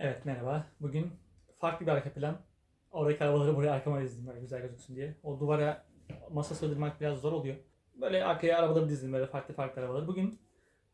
Evet merhaba. Bugün farklı bir arka plan. Oradaki arabaları buraya arkama dizdim böyle güzel gözüksün diye. O duvara masa sığdırmak biraz zor oluyor. Böyle arkaya arabaları dizdim böyle farklı farklı arabaları. Bugün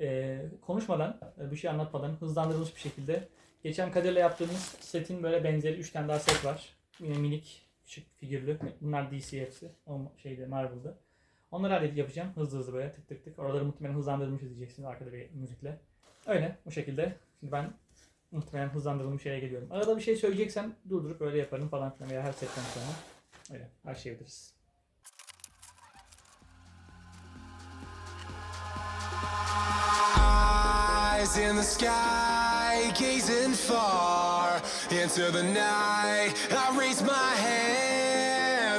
e, konuşmadan, e, bir şey anlatmadan hızlandırılmış bir şekilde geçen Kadir'le yaptığımız setin böyle benzeri 3 tane daha set var. Yine minik, küçük figürlü. Bunlar DC hepsi. O şeyde Marvel'da. Onları halledip yapacağım. Hızlı hızlı böyle tık tık tık. Oraları muhtemelen hızlandırılmış izleyeceksiniz arkada bir müzikle. Öyle bu şekilde. Şimdi ben muhtemelen hızlandırılmış yere geliyorum. Arada bir şey söyleyeceksem durdurup öyle yaparım falan filan veya her setten sonra. Öyle her şey biliriz. Eyes in the sky, gazing far into the night. I raise my hand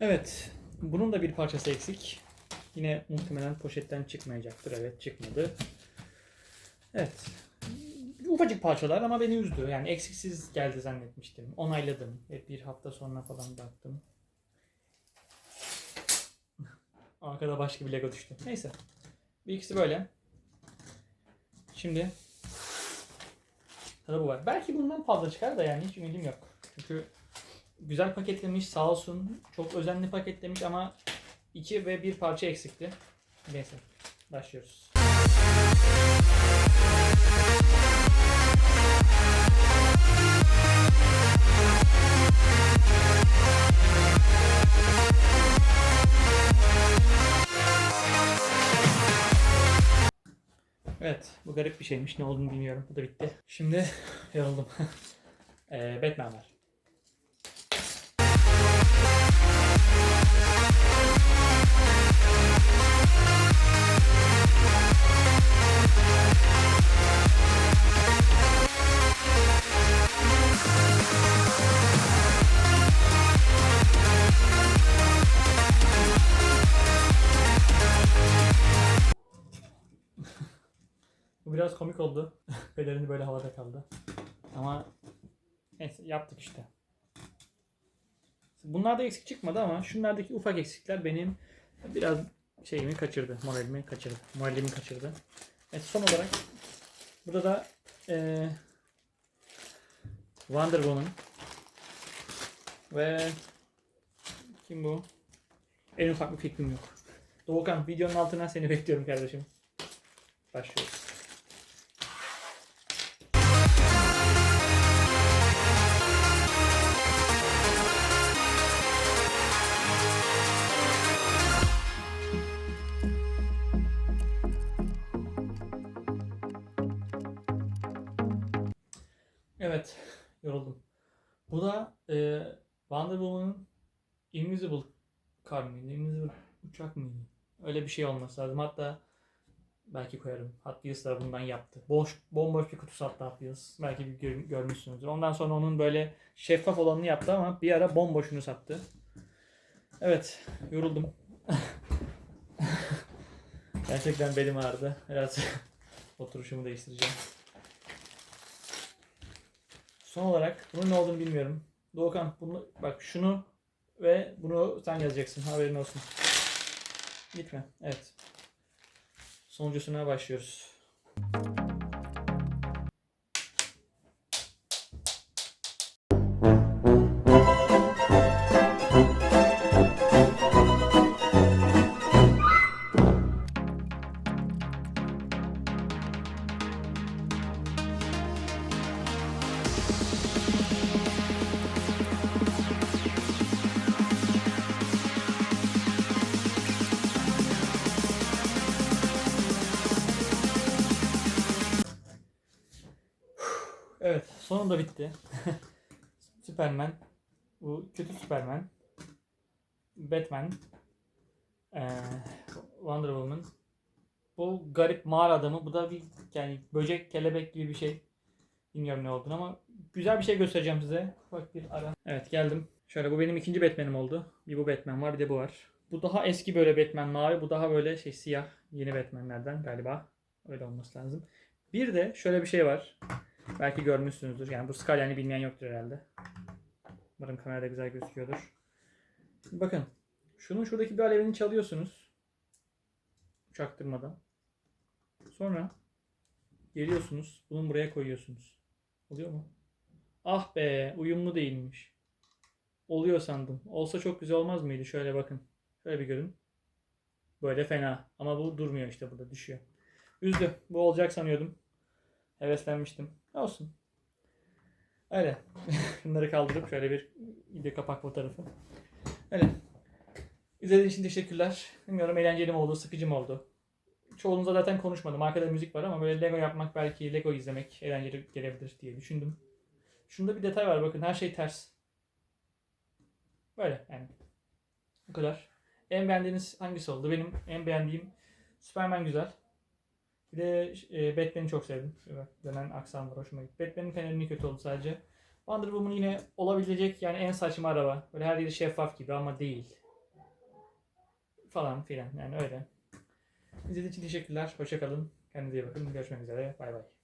Evet. Bunun da bir parçası eksik. Yine muhtemelen poşetten çıkmayacaktır. Evet çıkmadı. Evet. Ufacık parçalar ama beni üzdü. Yani eksiksiz geldi zannetmiştim. Onayladım. Ve bir hafta sonra falan baktım. Arkada başka bir Lego düştü. Neyse. Bir ikisi böyle. Şimdi Tadı bu var. Belki bundan fazla çıkar da yani hiç ümidim yok. Çünkü güzel paketlemiş sağ olsun. Çok özenli paketlemiş ama iki ve bir parça eksikti. Neyse başlıyoruz. Evet bu garip bir şeymiş ne olduğunu bilmiyorum. Bu da bitti. Şimdi yoruldum. ee, Batman var. Bu biraz komik oldu. Pelerini böyle havada kaldı. Ama neyse yaptık işte. Bunlarda eksik çıkmadı ama şunlardaki ufak eksikler benim biraz şeyimi kaçırdı. Moralimi kaçırdı. Moralimi kaçırdı. Evet son olarak burada da eee Wonder Woman ve kim bu? En ufak bir fikrim yok. Doğukan videonun altına seni bekliyorum kardeşim. Başlıyoruz. Evet, yoruldum. Bu da e, Wonder Woman'ın Invisible Car mıydı? Invisible uçak mıydı? Öyle bir şey olması lazım. Hatta belki koyarım. Hot Wheels da bundan yaptı. Boş, bomboş bir kutusu hatta Hot. Belki bir gör- görmüşsünüzdür. Ondan sonra onun böyle şeffaf olanını yaptı ama bir ara bomboşunu sattı. Evet, yoruldum. Gerçekten belim ağrıdı. Biraz oturuşumu değiştireceğim. Son olarak bunun ne olduğunu bilmiyorum. Doğukan bunu bak şunu ve bunu sen yazacaksın. Haberin olsun. Gitme. Evet. Sonuncusuna başlıyoruz. Evet, sonunda bitti. Superman, bu kötü Superman, Batman, Ee, Wonder Woman. Bu garip mağara adamı. Bu da bir yani böcek, kelebek gibi bir şey. Bilmiyorum ne olduğunu ama güzel bir şey göstereceğim size. Bak bir ara. Evet geldim. Şöyle bu benim ikinci Batman'im oldu. Bir bu Batman var bir de bu var. Bu daha eski böyle Batman mavi. Bu daha böyle şey siyah. Yeni Batman'lerden galiba. Öyle olması lazım. Bir de şöyle bir şey var. Belki görmüşsünüzdür. Yani bu Skyline'i bilmeyen yoktur herhalde. Umarım kamerada güzel gözüküyordur. Bakın. Şunun şuradaki bir alevini çalıyorsunuz. Çaktırmadan. Sonra geliyorsunuz. Bunu buraya koyuyorsunuz. Oluyor mu? Ah be uyumlu değilmiş. Oluyor sandım. Olsa çok güzel olmaz mıydı? Şöyle bakın. Şöyle bir görün. Böyle fena. Ama bu durmuyor işte burada düşüyor. Üzdü. Bu olacak sanıyordum. Heveslenmiştim. Olsun. Öyle. Bunları kaldırıp şöyle bir video kapak fotoğrafı. Öyle. İzlediğiniz için teşekkürler. Bilmiyorum eğlenceli mi oldu, sıkıcı mı oldu? Çoğunuzla zaten konuşmadım. Arkada müzik var ama böyle Lego yapmak belki Lego izlemek eğlenceli gelebilir diye düşündüm. Şunda bir detay var bakın her şey ters. Böyle yani. Bu kadar. En beğendiğiniz hangisi oldu? Benim en beğendiğim Superman güzel. Bir de e, Batman'i çok sevdim. Şöyle dönen aksan var hoşuma gitti. Batman'in fenerini kötü oldu sadece. Wonder Woman yine olabilecek yani en saçma araba. Böyle her yeri şeffaf gibi ama değil. Falan filan yani öyle. İzlediğiniz için teşekkürler. Hoşçakalın. Kendinize iyi bakın. Görüşmek üzere. Bay bay.